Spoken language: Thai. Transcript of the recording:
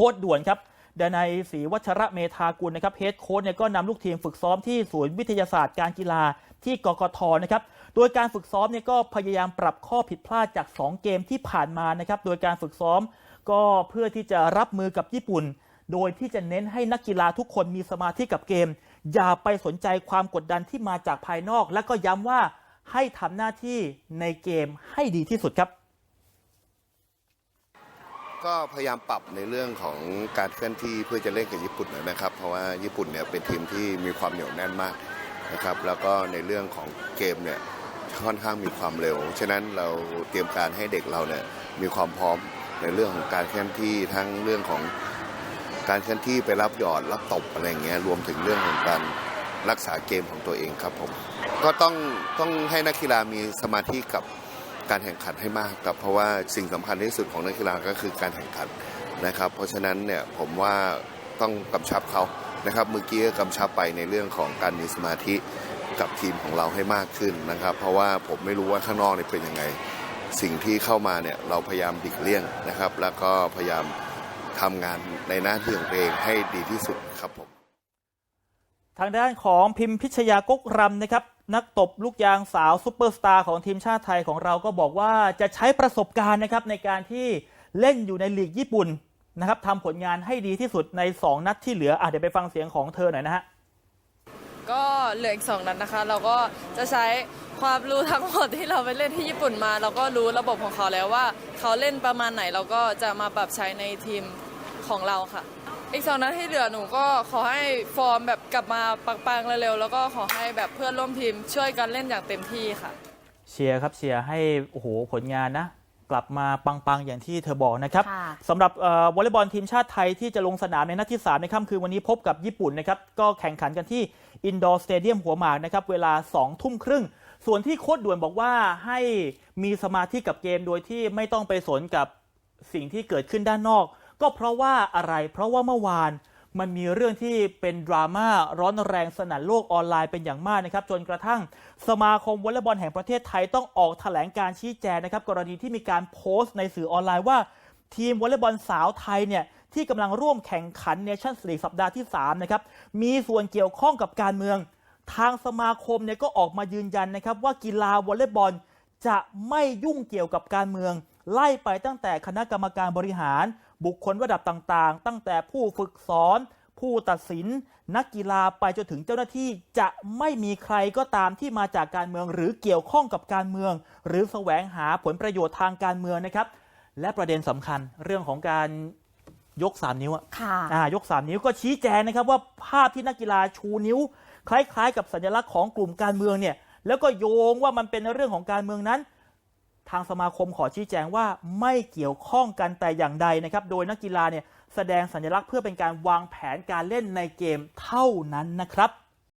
ค้ดด่วนครับดนัยศรีวัชระเมธากุลนะครับเฮดโค้ชเนี่ยก็นำลูกทีมฝึกซ้อมที่ศูนย์วิทยาศาสตร์การกีฬาที่กกทนะครับโดยการฝึกซ้อมเนี่ยก็พยายามปรับข้อผิดพลาดจาก 2 เกมที่ผ่านมานะครับโดยการฝึกซ้อมก็เพื่อที่จะรับมือกับญี่ปุ่น โดยที่จะเน้นให้นักกีฬาทุกคนมีสมาธิกับเกม อย่าไปสนใจความกดดันที่มาจากภายนอก และก็ย้ำว่าให้ทำหน้าที่ในเกมให้ดีที่สุดครับ ก็พยายามปรับในเรื่องของการเคลื่อนที่เพื่อจะเล่นกับญี่ปุ่นนะครับ เพราะว่าญี่ปุ่นเนี่ยเป็นทีมที่มีความเหนียวแน่นมากนะครับ แล้วก็ในเรื่องของเกมเนี่ยค่อนข้างมีความเร็ว ฉะนั้นเราเตรียมการให้เด็กเราเนี่ยมีความพร้อมในเรื่องของการเคลื่อนที่ทั้งเรื่องของการเคลื่อนที่ไปรับหยอดรับตบอะไรเงี้ยรวมถึงเรื่องของการรักษาเกมของตัวเองครับผมก็ต้องต้องให้นักกีฬามีสมาธิกับ การแข่งขันให้มากครับ เพราะว่าสิ่งสำคัญที่สุดของนักกีฬาก็คือการแข่งขันนะครับ เพราะฉะนั้นเนี่ยผมว่าต้องกำชับเขานะครับเมื่อกี้ก็กำชับไปในเรื่องของการมีสมาธิกับทีมของเราให้มากขึ้นนะครับ เพราะว่าผมไม่รู้ว่าข้างนอกเนี่ยเป็นยังไง สิ่งที่เข้ามาเนี่ยเราพยายามดิกเลี่ยงนะครับ แล้วก็พยายามทำงานในหน้าที่ของตัวเองให้ดีที่สุดครับผม ทางด้านของพิมพิชยากกรำนะครับ นักตบลูกยางสาวซูเปอร์สตาร์ของทีมชาติไทยของเราก็บอกว่าจะใช้ประสบการณ์นะครับในการที่เล่นอยู่ในลีกญี่ปุ่นนะครับทำผลงานให้ดีที่สุดใน 2 นัดที่เหลืออะเดี๋ยวไปฟังเสียงของเธอหน่อยนะฮะก็เหลืออีกสองนัดนะคะ เราก็จะใช้ความรู้ทั้งหมดที่เราไปเล่นที่ญี่ปุ่นมา เราก็รู้ระบบของเขาแล้วว่า เขาเล่นประมาณไหนเราก็จะมาปรับใช้ในทีมของเราค่ะ อีกสองนัดที่เหลือหนูก็ขอให้ฟอร์มแบบกลับมาปังๆเร็วๆแล้วก็ขอให้แบบเพื่อนร่วมทีมช่วยกันเล่นอย่างเต็มที่ค่ะ เชียร์ครับเชียร์ให้โอ้โหผลงานนะ กลับมาปังๆอย่างที่เธอบอกนะครับค่ะ สำหรับเอ่อวอลเลย์บอลทีมชาติไทยที่จะลงสนามในนัดที่ 3 ในค่ำคืนวันนี้พบกับญี่ปุ่นนะครับ ก็แข่งขันกันที่อินดอร์สเตเดียมหัวหมากนะครับ เวลา 2 ทุ่มครึ่ง ส่วนที่โค้ดด่วนบอกว่าให้มีสมาธิกับเกมโดยที่ไม่ต้องไปสนกับ สิ่งที่เกิดขึ้นด้านนอก ก็เพราะว่าอะไร เพราะว่าเมื่อวานมันมีเรื่องที่เป็นดราม่าร้อนแรงสนั่นโลกออนไลน์เป็นอย่างมากนะครับ จนกระทั่งสมาคมวอลเลย์บอลแห่งประเทศไทยต้องออกแถลงการชี้แจงนะครับ กรณีที่มีการโพสต์ในสื่อออนไลน์ว่า ทีมวอลเลย์บอลสาวไทยเนี่ยที่กำลังร่วมแข่งขันเนชั่นสลีกสัปดาห์ที่3นะครับมีส่วนเกี่ยวข้องกับการเมือง ทางสมาคมเนี่ยก็ออกมายืนยันนะครับว่ากีฬาวอลเลย์บอลจะไม่ยุ่งเกี่ยวกับการเมือง ไล่ไปตั้งแต่คณะกรรมการบริหาร บุคคลระดับต่างๆ ตั้งแต่ผู้ฝึกสอน ผู้ตัดสิน นักกีฬาไปจนถึงเจ้าหน้าที่จะไม่มีใครก็ตามที่มาจากการเมือง หรือเกี่ยวข้องกับการเมือง หรือแสวงหาผลประโยชน์ทางการเมืองนะครับ และประเด็นสำคัญเรื่องของการยก 3 นิ้วอะค่ะอ่ายก 3 นิ้วก็ชี้แจงนะครับว่าภาพที่นักกีฬาชูนิ้ว คล้ายๆ กับสัญลักษณ์ของกลุ่มการเมืองเนี่ยแล้วก็โยงว่ามันเป็นเรื่องของการเมืองนั้น ทางสมาคมขอชี้แจงว่าไม่เกี่ยวข้องกันแต่อย่างใดนะครับ โดยนักกีฬาเนี่ยแสดงสัญลักษณ์เพื่อเป็นการวางแผนการเล่นในเกมเท่านั้นนะครับ